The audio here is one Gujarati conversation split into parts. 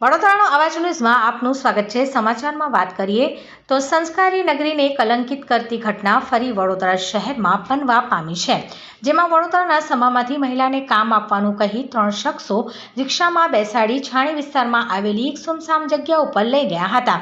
વડોદરાનો અવાજ ન્યૂઝમાં આપનું સ્વાગત છે. સમાચારમાં વાત કરીએ તો સંસ્કારી નગરીને કલંકિત કરતી ઘટના ફરી વડોદરા શહેરમાં બનવા પામી છે. જેમાં વડોદરાના સમામાંથી મહિલાને કામ આપવાનું કહી ત્રણ શખ્સો રિક્ષામાં બેસાડી છાણી વિસ્તારમાં આવેલી એક સુમસામ જગ્યા ઉપર લઈ ગયા હતા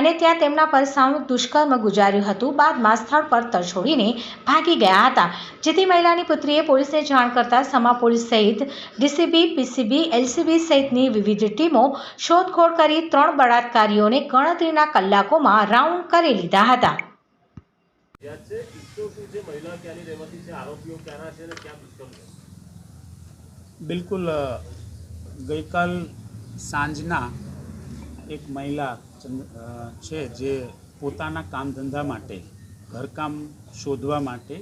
અને ત્યાં તેમના પર સામૂહિક દુષ્કર્મ ગુજાર્યું હતું. બાદમાં સ્થળ પર તરછોડીને ભાગી ગયા હતા. જેથી મહિલાની પુત્રીએ પોલીસને જાણ કરતા સમા પોલીસ સહિત ડીસીબી, પીસીબી, એલસીબી સહિતની વિવિધ ટીમો શોધખોળ કરી ત્રણ બળાત્કારીઓને ગણતરીના કલાકોમાં રાઉન્ડ કરી લીધા હતા. બિલકુલ ગઈકાલ સાંજના એક મહિલા છે જે પોતાના કામ ધંધા માટે, ઘરકામ શોધવા માટે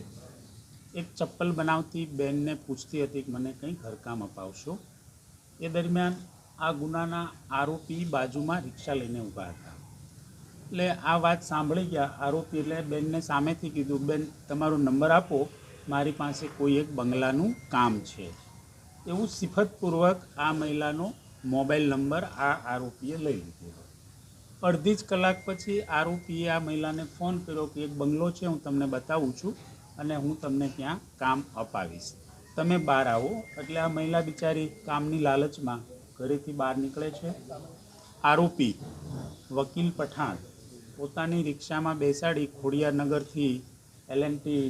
એક ચપ્પલ બનાવતી બેનને પૂછતી હતી કે મને કંઈ ઘરકામ અપાવશો? એ દરમિયાન આ ગુનાના આરોપી બાજુમાં રિક્ષા લઈને ઊભા હતા. એટલે આ વાત સાંભળી ગયા. આરોપી એટલે બેનને સામેથી કીધું, બેન, તમારો નંબર આપો. મારી પાસે કોઈ એક બંગલાનું કામ છે. એવું સિફતપૂર્વક આ મહિલાનો મોબાઈલ નંબર આ આરોપીએ લઈ લીધો. અડધી જ કલાક પછી આરોપીએ આ મહિલાને ફોન કર્યો કે, એક બંગલો છે, હું તમને બતાવું છું અને હું તમને ત્યાં કામ અપાવીશ. તમે બહાર આવો. એટલે આ મહિલા બિચારી કામની લાલચમાં ઘરેથી બહાર નીકળે છે. આરોપી વકીલ પઠાણ પોતાની રિક્ષામાં બેસાડી ખોડિયારનગરથી એલએનટી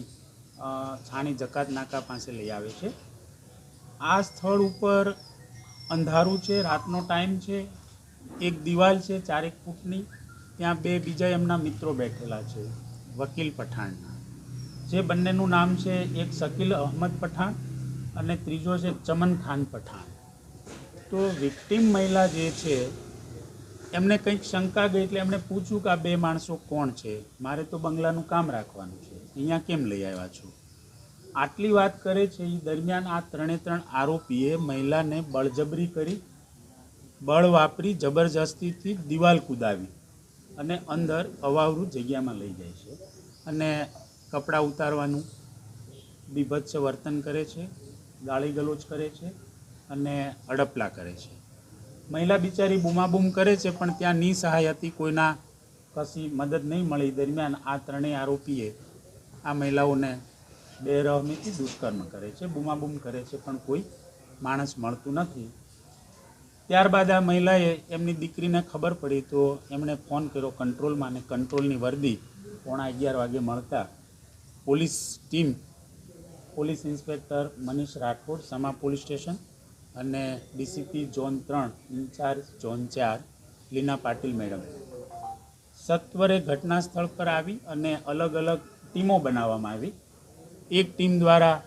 છાણી જકાત નાકા પાસે લઈ આવે છે. આ સ્થળ ઉપર અંધારું છે, રાતનો ટાઈમ છે, એક દિવાલ છે, ચારેક ફૂટની. ત્યાં બે બીજા એમના મિત્રો બેઠેલા છે, વકીલ પઠાણના. જે બંનેનું નામ છે, એક શકીલ અહમદ પઠાણ અને ત્રીજો છે, ચમન ખાન પઠાણ. તો વિક્ટિમ મહિલા જે છે, એમને કંઈક શંકા ગઈ એટલે એમણે પૂછ્યું કે આ બે માણસો કોણ છે? મારે તો બંગલાનું કામ રાખવાનું છે. અહીંયા કેમ લઈ આવ્યા છો? આટલી વાત કરે છે એ દરમિયાન આ ત્રણે ત્રણ આરોપીએ મહિલાને બળજબરી કરી, બળ વાપરી, જબરજસ્તીથી દિવાલ કૂદાવી અને અંદર અવાવરું જગ્યામાં લઈ જાય છે અને કપડાં ઉતારવાનું બીભત્સ વર્તન કરે છે, ગાળી ગલોચ કરે છે અને હડપલા કરે છે. મહિલા બિચારી બૂમાબૂમ કરે છે, પણ ત્યાં નિસહાય હતી કોઈના કશી મદદ નહીં મળી. દરમિયાન આ ત્રણેય આરોપીએ આ મહિલાઓને બેરહમીથી દુષ્કર્મ કરે છે, બૂમાબૂમ કરે છે, પણ કોઈ માણસ મળતું નથી. ત્યારબાદ આ મહિલાએ એમની દીકરીને ખબર પડી તો એમણે ફોન કર્યો કંટ્રોલમાં અને કંટ્રોલની વર્દી પોણા અગિયાર વાગે મળતા police team, police inspector Manish Rathod, Sama police station અને ડીસીપી ઝોન ત્રણ, ઇન્ચાર્જ ઝોન ચાર, લીના પાટીલ મેડમ. સત્વરે ઘટના સ્થળ પર આવી અને અલગ અલગ ટીમો બનાવવામાં આવી. એક ટીમ દ્વારા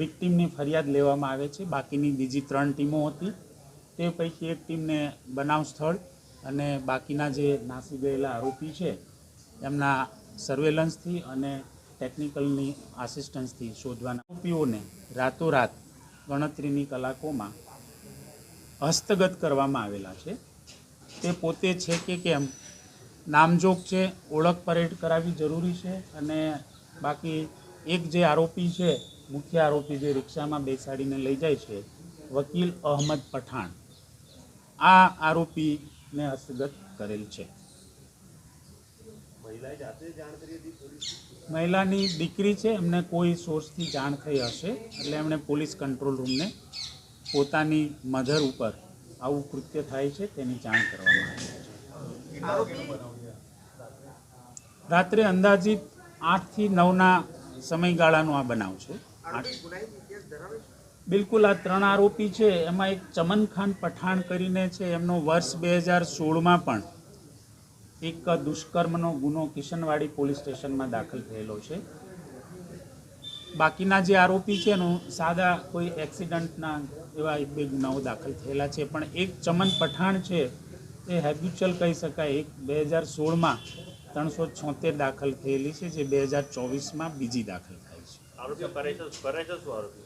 વિક્ટીમની ફરિયાદ લેવામાં આવે છે. બાકીની બીજી ત્રણ ટીમો હતી. તે પૈકી એક ટીમને બનાવ સ્થળ અને બાકીના જે નાસી ગયેલા આરોપી છે, એમના સર્વેલન્સથી અને ટેકનિકલની આસિસ્ટન્સથી શોધવાના આરોપીઓને રાતોરાત ગણતરીની કલાકોમાં હસ્તગત કરવામાં આવેલા છે. તે પોતે છે કે કેમ? નામજોગ છે, ઓળખ પરેડ કરાવવી જરૂરી છે અને બાકી એક જે આરોપી છે, મુખ્ય આરોપી જે રિક્ષામાં બેસાડીને લઈ જાય છે, વકીલ અહમદ પઠાણ. આ આરોપીને હસ્તગત કરેલ છે મહિલાએ જાતે જાણ કરી હતી પોલીસ મહિલાની દીકરી છે એમને કોઈ સોર્સથી જાણ થઈ હશે એટલે એમણે પોલીસ કંટ્રોલ રૂમને પોતાની મધર ઉપર આવું કૃત્ય થાય છે તેની જાણ કરવામાં આવી છે. રાત્રે અંદાજિત આઠથી નવના સમયગાળાનો આ બનાવ છે. બિલકુલ આ ત્રણ આરોપી છે એમાં એક ચમન ખાન પઠાણ કરીને છે એમનો વર્ષ બે હજાર સોળમાં પણ એક દુષ્કર્મનો ગુનો કિશનવાડી પોલીસ સ્ટેશનમાં દાખલ થયેલો છે. બાકીના જે આરોપી છે એનું સાદા કોઈ એક્સિડન્ટના એવા એક બે ગુનાઓ દાખલ થયેલા છે. પણ એક ચમન પઠાણ છે એ હેબ્યુચ્યુઅલ કહી શકાય એક બે હજાર સોળમાં ત્રણસો છોતેર દાખલ થયેલી છે જે બે હજાર ચોવીસમાં બીજી દાખલ થાય છે.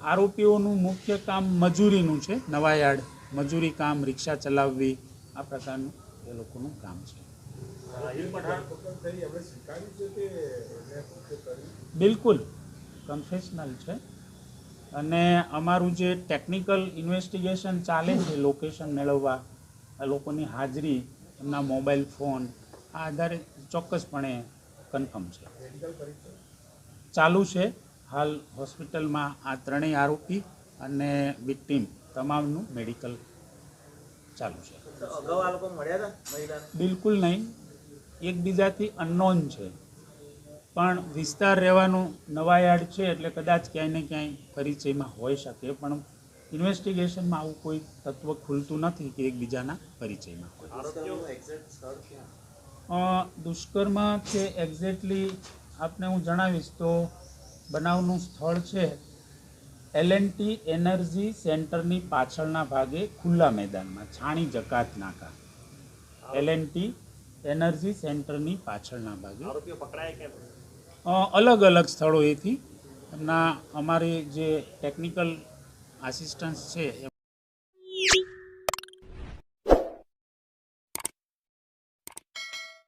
આરોપીઓનું મુખ્ય કામ મજૂરીનું છે નવાયાર્ડ. મજૂરી કામ રિક્ષા ચલાવવી આ પ્રકારનું એ લોકોનું કામ છે. બિલકુલ. કન્ફેશનલ છે. અને અમારું જે ટેકનિકલ ઇન્વેસ્ટિગેશન ચાલે છે લોકેશન મેળવવા આ લોકોની હાજરી એમના મોબાઈલ ફોન આ આધારે ચોક્કસપણે કન્ફર્મ છે. ચાલુ છે. હાલ હોસ્પિટલમાં આ ત્રણેય આરોપી અને વિક્ટીમ તમામનું મેડિકલ ચાલુ છે. બિલકુલ નહીં. એકબીજાથી અનનોન છે. પણ વિસ્તાર રહેવાનું નવાયાર્ડ છે એટલે કદાચ ક્યાંય ને ક્યાંય પરિચયમાં હોઈ શકે પણ ઇન્વેસ્ટિગેશનમાં આવું કોઈ તત્વ ખુલતું નથી કે એકબીજાના પરિચયમાં દુષ્કર્મ છે એક્ઝેક્ટલી આપને હું જણાવીશ તો બનાવનું સ્થળ છે એલએનટી એનર્જી સેન્ટરની પાછળના ભાગે ખુલ્લા મેદાનમાં છાણી જકાત નાકા. એલએનટી એનર્જી સેન્ટરની પાછળના ભાગે અલગ અલગ સ્થળોએથી. એમના અમારી જે ટેકનિકલ આસિસ્ટન્સ છે એ